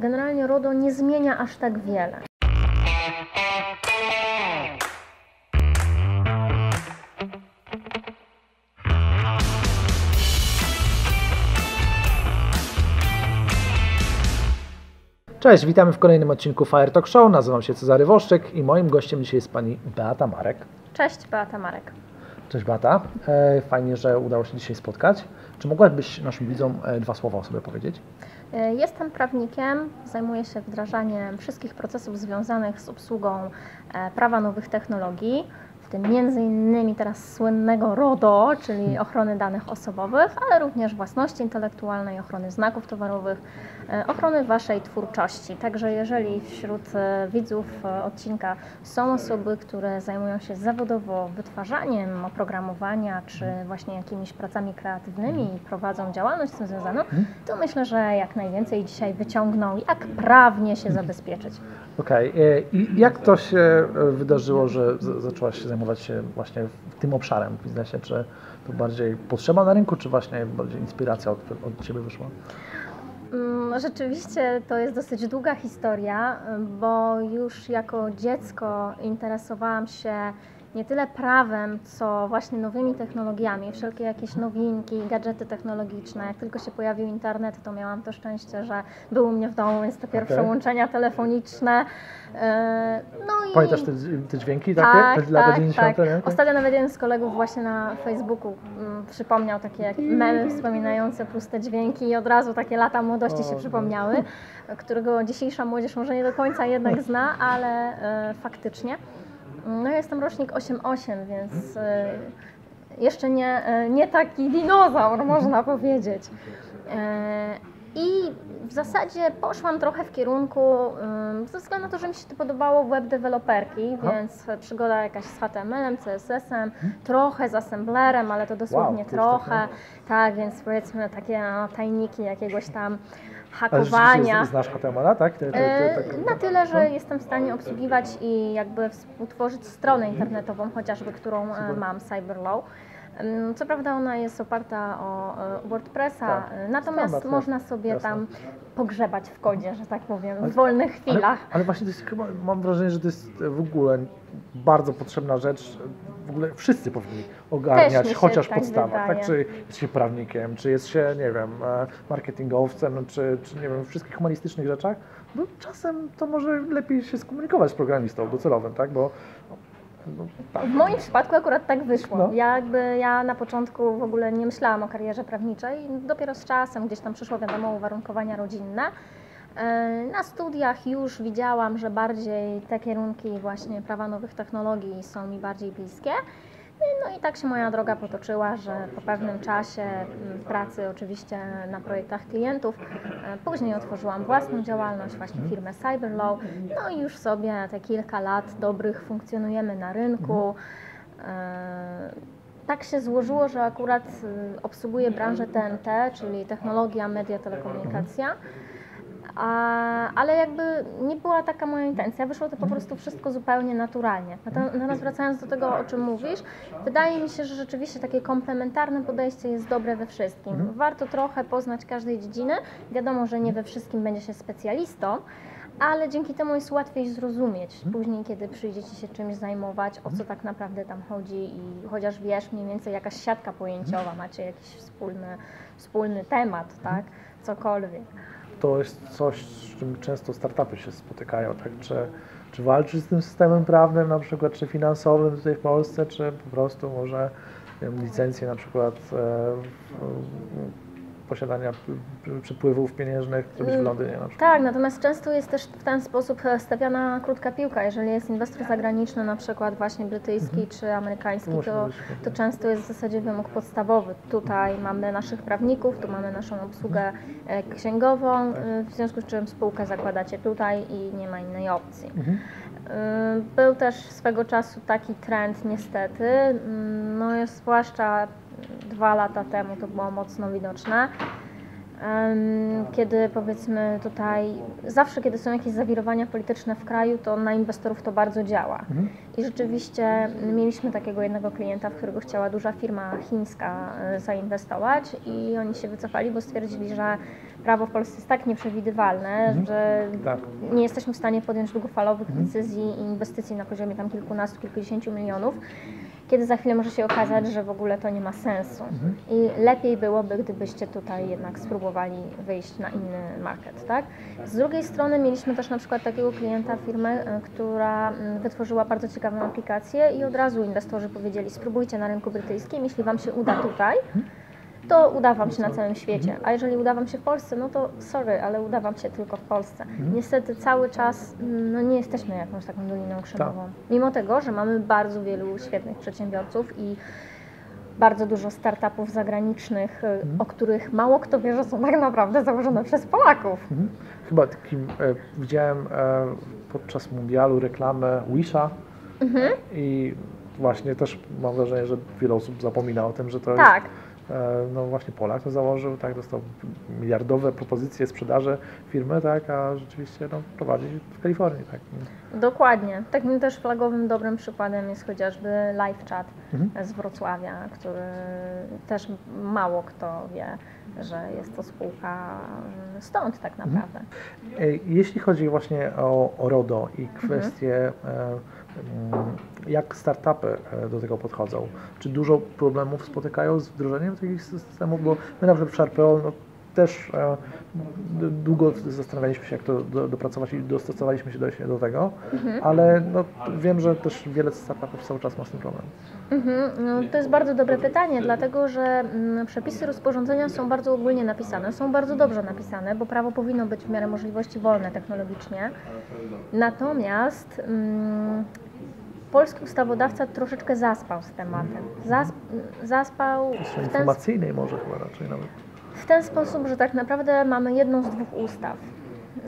generalnie RODO nie zmienia aż tak wiele. Cześć, witamy w kolejnym odcinku Fire Talk Show. Nazywam się Cezary Woszczyk i moim gościem dzisiaj jest pani Beata Marek. Cześć, Beata Marek. Cześć Beata, E, fajnie, że udało się dzisiaj spotkać. Czy mogłabyś naszym widzom e, dwa słowa o sobie powiedzieć? E, Jestem prawnikiem, zajmuję się wdrażaniem wszystkich procesów związanych z obsługą e, prawa nowych technologii, tym między innymi teraz słynnego RODO, czyli ochrony danych osobowych, ale również własności intelektualnej, ochrony znaków towarowych, e, ochrony Waszej twórczości. Także jeżeli wśród e, widzów e, odcinka są osoby, które zajmują się zawodowo wytwarzaniem oprogramowania, czy właśnie jakimiś pracami kreatywnymi i prowadzą działalność z tym związaną, to myślę, że jak najwięcej dzisiaj wyciągną, jak prawnie się zabezpieczyć. Okej, e, i jak to się wydarzyło, że zaczęłaś się zajmować się właśnie tym obszarem w biznesie? Czy to bardziej potrzeba na rynku, czy właśnie bardziej inspiracja od, od Ciebie wyszła? Mm, Rzeczywiście to jest dosyć długa historia, bo już jako dziecko interesowałam się nie tyle prawem, co właśnie nowymi technologiami, wszelkie jakieś nowinki, gadżety technologiczne. Jak tylko się pojawił internet, to miałam to szczęście, że był u mnie w domu, więc te pierwsze Okej. łączenia telefoniczne. e, No i Pamiętasz te, te dźwięki takie? tak, te lata tak, 90. tak. nie? Ostatnio nawet jeden z kolegów właśnie na Facebooku mm, przypomniał takie jak memy wspominające puste dźwięki i od razu takie lata młodości się no. przypomniały, którego dzisiejsza młodzież może nie do końca jednak zna, ale e, faktycznie. No ja jestem rocznik 8-8, więc e, jeszcze nie, e, nie taki dinozaur, można powiedzieć. E, I w zasadzie poszłam trochę w kierunku, ze względu na to, że mi się to podobało, web deweloperki, więc przygoda jakaś z HTML-em, CSS-em, trochę z assemblerem, ale to dosłownie już trochę. Tak, więc powiedzmy takie no, tajniki jakiegoś tam hakowania. znasz HTML-a, tak? Te- te- E, Na tyle, no. że jestem w stanie obsługiwać i jakby współtworzyć stronę internetową, chociażby którą e, mam, Cyberlaw. Co prawda ona jest oparta o e, WordPressa, Tak. e, natomiast Standard, można sobie jasne. tam pogrzebać w kodzie, że tak powiem, Ale- w wolnych Ale, chwilach. ale właśnie to jest chyba, mam wrażenie, że to jest w ogóle bardzo potrzebna rzecz. W ogóle wszyscy powinni ogarniać chociaż tak podstawę. Tak? Czy jest się prawnikiem, czy jest się, nie wiem, e, marketingowcem, czy, czy nie wiem, w wszystkich humanistycznych rzeczach, bo czasem to może lepiej się skomunikować z programistą docelowym, tak? Bo tak. W moim przypadku akurat tak wyszło. No. Ja jakby ja na początku w ogóle nie myślałam o karierze prawniczej, dopiero z czasem gdzieś tam przyszło wiadomo uwarunkowania rodzinne. E, Na studiach już widziałam, że bardziej te kierunki właśnie prawa nowych technologii są mi bardziej bliskie. No i tak się moja droga potoczyła, że po pewnym czasie m, pracy oczywiście na projektach klientów, e, później otworzyłam własną działalność, właśnie firmę Cyberlaw, no i już sobie te kilka lat dobrych funkcjonujemy na rynku. E, Tak się złożyło, że akurat y, obsługuję branżę TNT, czyli technologia, media, telekomunikacja. Ale jakby nie była taka moja intencja, wyszło to po prostu wszystko zupełnie naturalnie. Natomiast natomiast wracając do tego, o czym mówisz, wydaje mi się, że rzeczywiście takie komplementarne podejście jest dobre we wszystkim. Warto trochę poznać każdej dziedziny. Wiadomo, że nie we wszystkim będzie się specjalistą, ale dzięki temu jest łatwiej zrozumieć później, kiedy przyjdzie Ci się czymś zajmować, o co tak naprawdę tam chodzi i chociaż wiesz mniej więcej jakaś siatka pojęciowa, macie jakiś wspólny, wspólny temat, tak, cokolwiek. To jest coś, z czym często startupy się spotykają, tak? Czy, czy walczyć z tym systemem prawnym na przykład, czy finansowym tutaj w Polsce, czy po prostu może licencje na przykład e, posiadania przepływów pieniężnych zrobić w Londynie na przykład. Tak, natomiast często jest też w ten sposób e, stawiana krótka piłka. Jeżeli jest inwestor zagraniczny, na przykład właśnie brytyjski czy amerykański, To to, to często jest w zasadzie wymóg podstawowy. Tutaj mamy naszych prawników, tu mamy naszą obsługę e, księgową, e, w związku z czym spółkę zakładacie tutaj i nie ma innej opcji. Mhm. Był też swego czasu taki trend niestety, mm, no jest zwłaszcza dwa lata temu to było mocno widoczne, kiedy powiedzmy tutaj, zawsze kiedy są jakieś zawirowania polityczne w kraju, to na inwestorów to bardzo działa. Mhm. I rzeczywiście mieliśmy takiego jednego klienta, w którego chciała duża firma chińska e, zainwestować i oni się wycofali, bo stwierdzili, że prawo w Polsce jest tak nieprzewidywalne, Mhm. że Tak. nie jesteśmy w stanie podjąć długofalowych Mhm. decyzji i inwestycji na poziomie tam kilkunastu, kilkudziesięciu milionów, kiedy za chwilę może się okazać, że w ogóle to nie ma sensu. Mhm. I lepiej byłoby, gdybyście tutaj jednak spróbowali wyjść na inny market, tak? Z drugiej strony mieliśmy też na przykład takiego klienta, firmę, y, która mm, wytworzyła bardzo ciekawą aplikację i od razu inwestorzy powiedzieli, spróbujcie na rynku brytyjskim, jeśli Wam się uda tutaj, to uda Wam się na całym świecie, a jeżeli uda Wam się w Polsce, no to sorry, ale uda Wam się tylko w Polsce. Niestety cały czas no nie jesteśmy jakąś taką doliną krzemową. Mimo tego, że mamy bardzo wielu świetnych przedsiębiorców i bardzo dużo startupów zagranicznych, y, o których mało kto wie, że są tak naprawdę założone przez Polaków. Mhm. Chyba takim e, widziałem e, podczas mundialu reklamę Wisha Mhm. i właśnie też mam wrażenie, że wiele osób zapomina o tym, że to Tak, jest no właśnie Polak to założył, tak, dostał miliardowe propozycje sprzedaży firmy, tak, a rzeczywiście no, prowadzi w Kalifornii, tak. dokładnie. Takim też flagowym, dobrym przykładem jest chociażby LiveChat Mhm. z Wrocławia, który też mało kto wie, że jest to spółka y, stąd tak Mhm. naprawdę. E, Jeśli chodzi właśnie o, o RODO i kwestie, e, mm, jak startupy e, do tego podchodzą, czy dużo problemów spotykają z wdrożeniem takich systemów, bo my na przykład w SharpPO no, też e, długo zastanawialiśmy się, jak to do, dopracować i dostosowaliśmy się do, do tego, ale no, wiem, że też wiele startupów cały czas ma z tym problem. Mhm, no, to jest bardzo dobre pytanie, dlatego że mm, przepisy rozporządzenia są bardzo ogólnie napisane, są bardzo dobrze napisane, bo prawo powinno być w miarę możliwości wolne technologicznie. Natomiast mm, polski ustawodawca troszeczkę zaspał z tematem. Zas, zaspał Jeszcze informacyjnej może chyba raczej nawet. w ten sposób, że tak naprawdę mamy jedną z dwóch ustaw.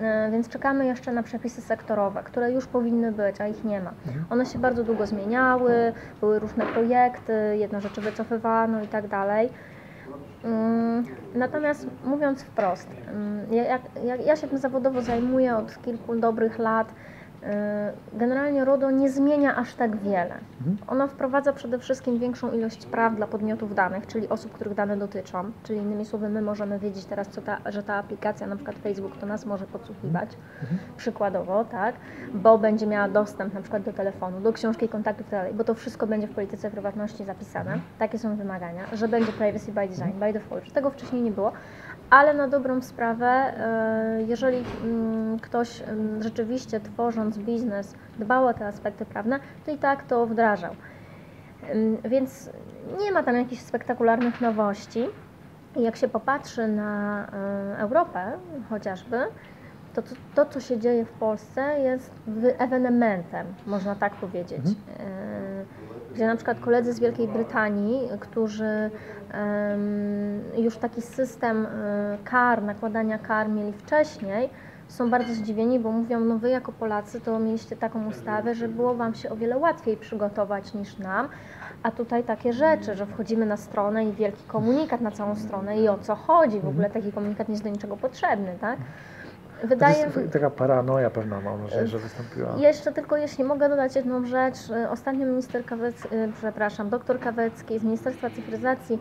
E, Więc czekamy jeszcze na przepisy sektorowe, które już powinny być, a ich nie ma. One się bardzo długo zmieniały, były różne projekty, jedne rzeczy wycofywano i tak dalej. Mm, Natomiast mówiąc wprost, mm, ja, jak ja się tym zawodowo zajmuję od kilku dobrych lat, generalnie RODO nie zmienia aż tak wiele. Ono wprowadza przede wszystkim większą ilość praw dla podmiotów danych, czyli osób, których dane dotyczą. Czyli innymi słowy, my możemy wiedzieć teraz, ta, że ta aplikacja, na przykład Facebook, to nas może podsłuchiwać, przykładowo, tak, bo będzie miała dostęp na przykład do telefonu, do książki kontaktów itd., bo to wszystko będzie w polityce prywatności zapisane. Takie są wymagania, że będzie privacy by design, by default, że tego wcześniej nie było. Ale na dobrą sprawę, e, jeżeli mm, ktoś mm, rzeczywiście tworząc biznes dbał o te aspekty prawne, to i tak to wdrażał. Ym, Więc nie ma tam jakichś spektakularnych nowości. Jak się popatrzy na y, Europę chociażby, to, to to, co się dzieje w Polsce jest ewenementem, można tak powiedzieć. Y, Gdzie na przykład koledzy z Wielkiej Brytanii, którzy już taki system y, kar, nakładania kar mieli wcześniej, są bardzo zdziwieni, bo mówią, no wy jako Polacy to mieliście taką ustawę, że było wam się o wiele łatwiej przygotować niż nam, a tutaj takie rzeczy, że wchodzimy na stronę i wielki komunikat na całą stronę i o co chodzi, w ogóle taki komunikat nie jest do niczego potrzebny, tak? To Wydaje jest taka paranoja pewna, mam wrażenie, że wystąpiła. jeszcze tylko jeśli mogę dodać jedną rzecz. y, Ostatnio minister Kawecki, przepraszam, doktor Kawecki z Ministerstwa Cyfryzacji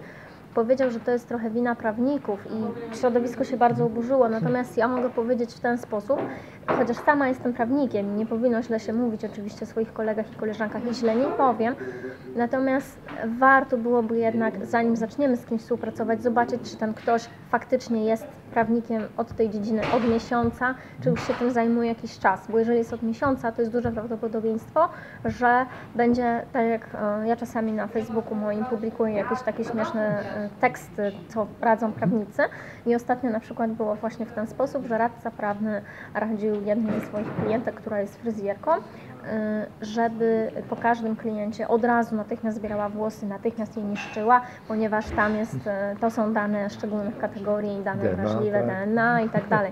powiedział, że to jest trochę wina prawników i środowisko się bardzo oburzyło. Natomiast ja mogę powiedzieć w ten sposób, chociaż sama jestem prawnikiem nie powinno źle się mówić oczywiście o swoich kolegach i koleżankach i źle nie powiem. Natomiast warto byłoby jednak, zanim zaczniemy z kimś współpracować, zobaczyć, czy ten ktoś faktycznie jest prawnikiem od tej dziedziny od miesiąca, czy już się tym zajmuje jakiś czas. Bo jeżeli jest od miesiąca, to jest duże prawdopodobieństwo, że będzie, tak jak e, ja czasami na Facebooku moim publikuję jakieś takie śmieszne e, teksty, co radzą prawnicy. I ostatnio na przykład było właśnie w ten sposób, że radca prawny radził jednej ze swoich klientek, która jest fryzjerką, e, żeby po każdym kliencie od razu natychmiast zbierała włosy, natychmiast je niszczyła, ponieważ tam jest, e, to są dane szczególnych kategorii, dane DNA, wrażliwe, tak. DNA i tak dalej.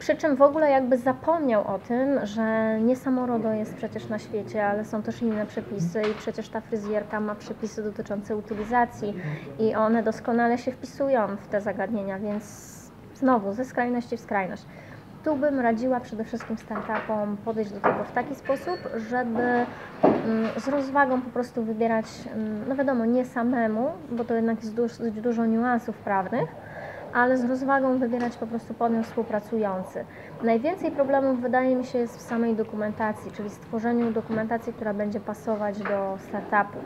Przy czym w ogóle jakby zapomniał o tym, że nie samo RODO jest przecież na świecie, ale są też inne przepisy i przecież ta fryzjerka ma przepisy dotyczące utylizacji i one doskonale się wpisują w te zagadnienia, więc znowu ze skrajności w skrajność. Tu bym radziła przede wszystkim startupom podejść do tego w taki sposób, żeby mm, z rozwagą po prostu wybierać, mm, no wiadomo, nie samemu, bo to jednak jest dość dużo niuansów prawnych, ale z rozwagą wybierać po prostu podmiot współpracujący. Najwięcej problemów wydaje mi się jest w samej dokumentacji, czyli stworzeniu dokumentacji, która będzie pasować do startupu,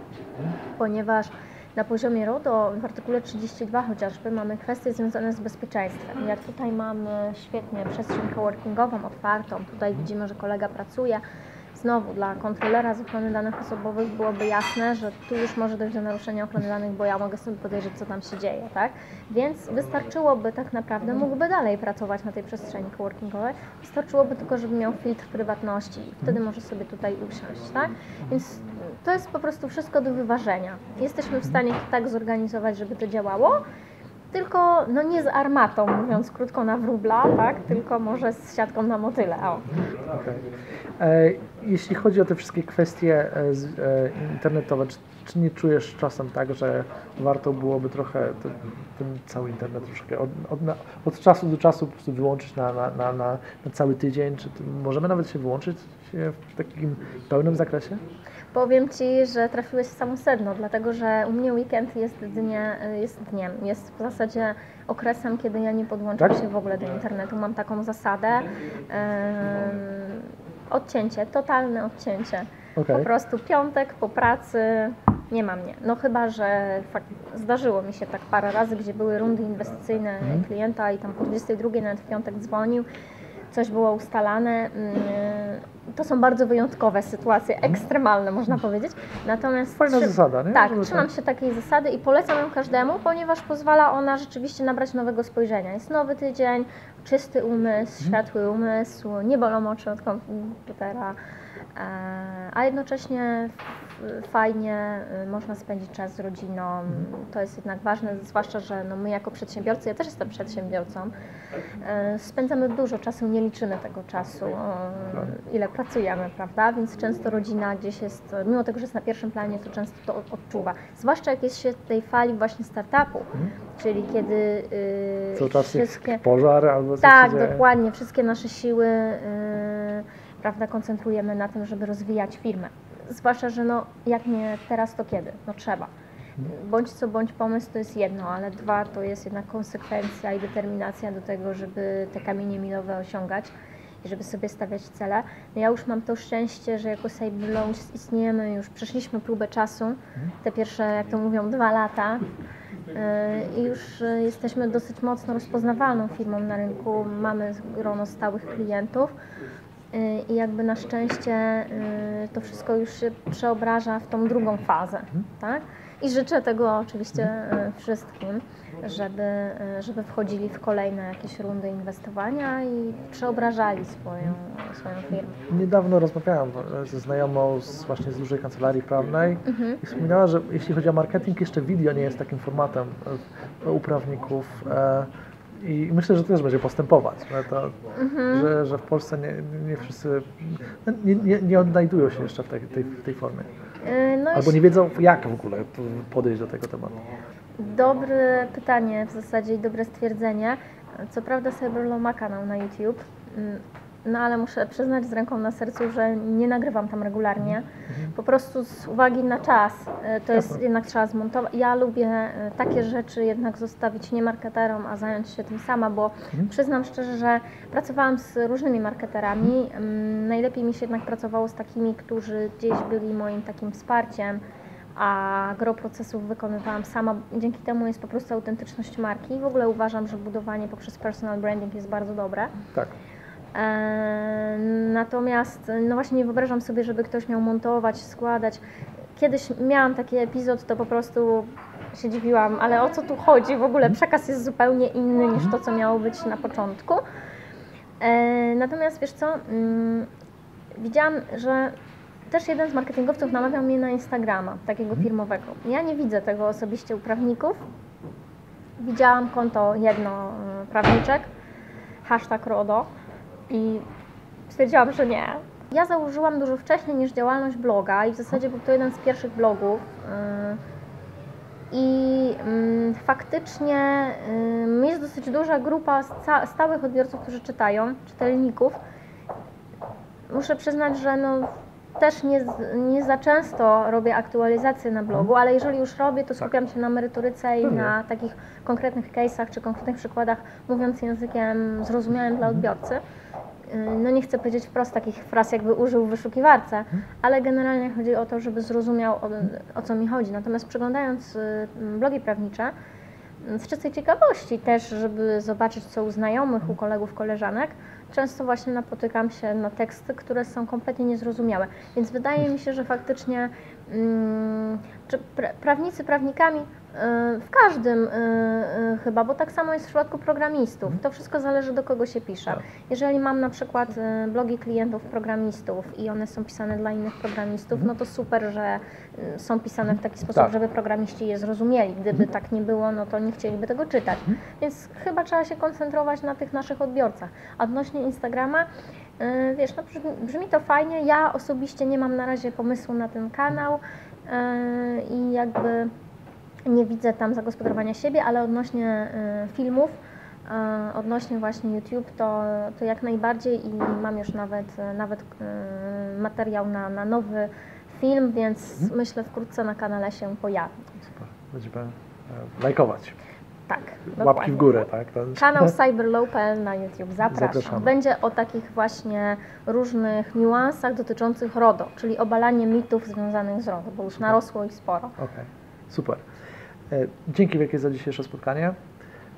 ponieważ na poziomie RODO w artykule 32 chociażby mamy kwestie związane z bezpieczeństwem. Jak tutaj mamy świetnie przestrzeń coworkingową otwartą, tutaj widzimy, że kolega pracuje. Znowu dla kontrolera z ochrony danych osobowych byłoby jasne, że tu już może dojść do naruszenia ochrony danych, bo ja mogę sobie podejrzeć, co tam się dzieje, tak? Więc wystarczyłoby tak naprawdę, mógłby dalej pracować na tej przestrzeni coworkingowej, wystarczyłoby tylko, żeby miał filtr prywatności i wtedy może sobie tutaj usiąść, tak? Więc to jest po prostu wszystko do wyważenia. Jesteśmy w stanie tak zorganizować, żeby to działało, tylko no nie z armatą, mówiąc krótko na wróbla, tak? Tylko może z siatką na motyle. O. Okej. E, Jeśli chodzi o te wszystkie kwestie e, e, internetowe, czy, czy nie czujesz czasem tak, że warto byłoby trochę ten, ten cały internet troszkę od, od, od czasu do czasu po prostu wyłączyć na, na, na, na, cały tydzień? Czy możemy nawet się wyłączyć się w takim pełnym zakresie? Powiem Ci, że trafiłeś w samo sedno, dlatego że u mnie weekend jest, jest dniem, jest w zasadzie okresem, kiedy ja nie podłączam Tak? się w ogóle do internetu. Mam taką zasadę. em, odcięcie, totalne odcięcie. Okej. Po prostu piątek po pracy nie ma mnie. No chyba, że fakt, zdarzyło mi się tak parę razy, gdzie były rundy inwestycyjne klienta i tam po 22 nawet w piątek dzwonił, coś było ustalane. Mm, To są bardzo wyjątkowe sytuacje, ekstremalne można powiedzieć. Natomiast Fajna trzy- zasada, nie? tak, Żeby trzymam się takiej zasady i polecam ją każdemu, ponieważ pozwala ona rzeczywiście nabrać nowego spojrzenia. Jest nowy tydzień, czysty umysł, światły umysł, nie bolą oczy od komputera, e, a jednocześnie fajnie y, można spędzić czas z rodziną. To jest jednak ważne, zwłaszcza, że no my jako przedsiębiorcy, ja też jestem przedsiębiorcą, e, spędzamy dużo czasu, nie liczymy tego czasu, ile pracujemy, prawda? Więc często rodzina gdzieś jest, mimo tego, że jest na pierwszym planie, to często to od- odczuwa. Zwłaszcza jak jest się w tej fali właśnie startupu, czyli kiedy y, Cały czas wszystkie... jest pożar albo coś Tak, dokładnie. Wszystkie nasze siły yy, prawda, koncentrujemy na tym, żeby rozwijać firmę. Zwłaszcza, że no, jak nie teraz, to kiedy? No trzeba. Bądź co bądź pomysł to jest jedno, ale dwa to jest jednak konsekwencja i determinacja do tego, żeby te kamienie milowe osiągać żeby sobie stawiać cele. No ja już mam to szczęście, że jako Sable Launch istniejemy, już przeszliśmy próbę czasu, te pierwsze, jak to mówią, dwa lata. Yy, I już y, jesteśmy dosyć mocno rozpoznawalną firmą na rynku, mamy grono stałych klientów yy, i jakby na szczęście to wszystko już się przeobraża w tą drugą fazę, tak? I życzę tego oczywiście wszystkim, żeby, żeby wchodzili w kolejne jakieś rundy inwestowania i przeobrażali swoją, swoją firmę. Niedawno rozmawiałam ze znajomą z, właśnie z dużej kancelarii prawnej i wspominała, że jeśli chodzi o marketing, jeszcze video nie jest takim formatem e, u prawników. E, I myślę, że to też będzie postępować, że, to, że, że w Polsce nie, nie wszyscy no, nie, nie, nie odnajdują się jeszcze w tej, tej, tej formie. Yy, No Albo nie wiedzą, jak w ogóle podejść do tego tematu. Dobre pytanie w zasadzie i dobre stwierdzenie. Co prawda Cyberlaw ma kanał na YouTube, mm, no ale muszę przyznać z ręką na sercu, że nie nagrywam tam regularnie. Po prostu z uwagi na czas. e, To jest jednak trzeba zmontować. Ja lubię e, takie rzeczy jednak zostawić nie marketerom, a zająć się tym sama, bo przyznam szczerze, że pracowałam z różnymi marketerami. Mm, Najlepiej mi się jednak pracowało z takimi, którzy gdzieś byli moim takim wsparciem a gro procesów wykonywałam sama. Dzięki temu jest po prostu autentyczność marki. W ogóle uważam, że budowanie poprzez personal branding jest bardzo dobre. Tak. Natomiast no właśnie nie wyobrażam sobie, żeby ktoś miał montować, składać. Kiedyś miałam taki epizod, to po prostu się dziwiłam, ale o co tu chodzi? W ogóle przekaz jest zupełnie inny niż to, co miało być na początku. Eee, Natomiast wiesz co, mm, widziałam, że też jeden z marketingowców namawiał mnie na Instagrama, takiego firmowego. Ja nie widzę tego osobiście u prawników. Widziałam konto jedno y, prawniczek, hashtag RODO i stwierdziłam, że nie. Ja założyłam dużo wcześniej niż działalność bloga i w zasadzie był to jeden z pierwszych blogów. y, I mm, faktycznie ym, jest dosyć duża grupa sta- stałych odbiorców, którzy czytają, czytelników. Muszę przyznać, że no, też nie, nie za często robię aktualizacje na blogu, ale jeżeli już robię, to skupiam się na merytoryce i na takich konkretnych case'ach czy konkretnych przykładach, mówiąc językiem zrozumiałym dla odbiorcy. Y, No nie chcę powiedzieć wprost takich fraz, jakby użył w wyszukiwarce, ale generalnie chodzi o to, żeby zrozumiał o, o co mi chodzi. Natomiast przeglądając y, blogi prawnicze, y, z czystej ciekawości też, żeby zobaczyć co u znajomych, u kolegów, koleżanek, często właśnie napotykam się na teksty, które są kompletnie niezrozumiałe. Więc wydaje mi się, że faktycznie mm, czy pra, prawnicy prawnikami w każdym y, y, chyba, bo tak samo jest w przypadku programistów. To wszystko zależy do kogo się pisze. Tak. Jeżeli mam na przykład y, blogi klientów programistów i one są pisane dla innych programistów, no to super, że y, są pisane w taki sposób, Tak. żeby programiści je zrozumieli. Gdyby tak nie było, no to nie chcieliby tego czytać. Więc chyba trzeba się koncentrować na tych naszych odbiorcach. A Odnośnie Instagrama, y, wiesz, no brzmi, brzmi to fajnie. Ja osobiście nie mam na razie pomysłu na ten kanał y, i jakby nie widzę tam zagospodarowania siebie, ale odnośnie y, filmów, y, odnośnie właśnie YouTube, to, to jak najbardziej i mam już nawet, y, nawet materiał na, na nowy film, więc myślę wkrótce na kanale się pojawi. Super. Będziemy e, lajkować. Tak, Łapki dokładnie. w górę, tak? To Kanał cyberlow.pl na YouTube, zapraszam. Zapraszamy. Będzie o takich właśnie różnych niuansach dotyczących RODO, czyli obalanie mitów związanych z RODO, bo już narosło ich sporo. Okej, super. E, Dzięki wielkie za dzisiejsze spotkanie.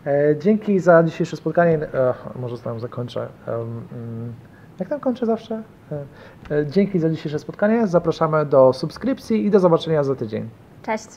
E, Dzięki za dzisiejsze spotkanie. E, Może tam zakończę. Mm, Jak tam kończę zawsze? Dzięki za dzisiejsze spotkanie. Zapraszamy do subskrypcji i do zobaczenia za tydzień. Cześć!